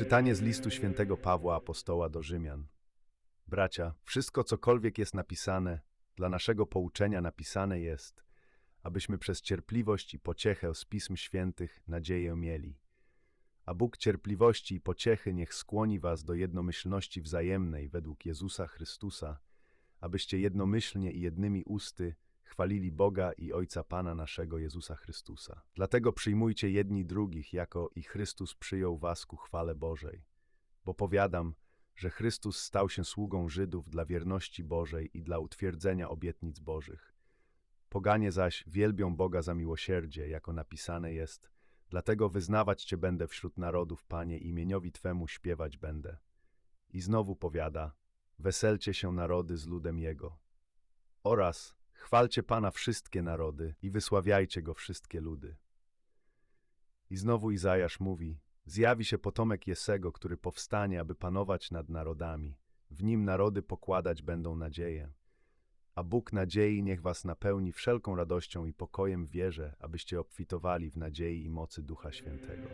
Czytanie z listu świętego Pawła Apostoła do Rzymian. Bracia, wszystko cokolwiek jest napisane, dla naszego pouczenia napisane jest, abyśmy przez cierpliwość i pociechę z Pism Świętych nadzieję mieli. A Bóg cierpliwości i pociechy niech skłoni was do jednomyślności wzajemnej według Jezusa Chrystusa, abyście jednomyślnie i jednymi usty chwalili Boga i Ojca Pana naszego Jezusa Chrystusa. Dlatego przyjmujcie jedni drugich, jako i Chrystus przyjął was ku chwale Bożej. Bo powiadam, że Chrystus stał się sługą Żydów dla wierności Bożej i dla utwierdzenia obietnic Bożych. Poganie zaś wielbią Boga za miłosierdzie, jako napisane jest, dlatego wyznawać Cię będę wśród narodów, Panie, imieniowi Twemu śpiewać będę. I znowu powiada, weselcie się narody z ludem Jego. Oraz chwalcie Pana wszystkie narody i wysławiajcie Go wszystkie ludy. I znowu Izajasz mówi, zjawi się potomek Jesego, który powstanie, aby panować nad narodami. W nim narody pokładać będą nadzieję. A Bóg nadziei niech was napełni wszelką radością i pokojem wierze, abyście obfitowali w nadziei i mocy Ducha Świętego.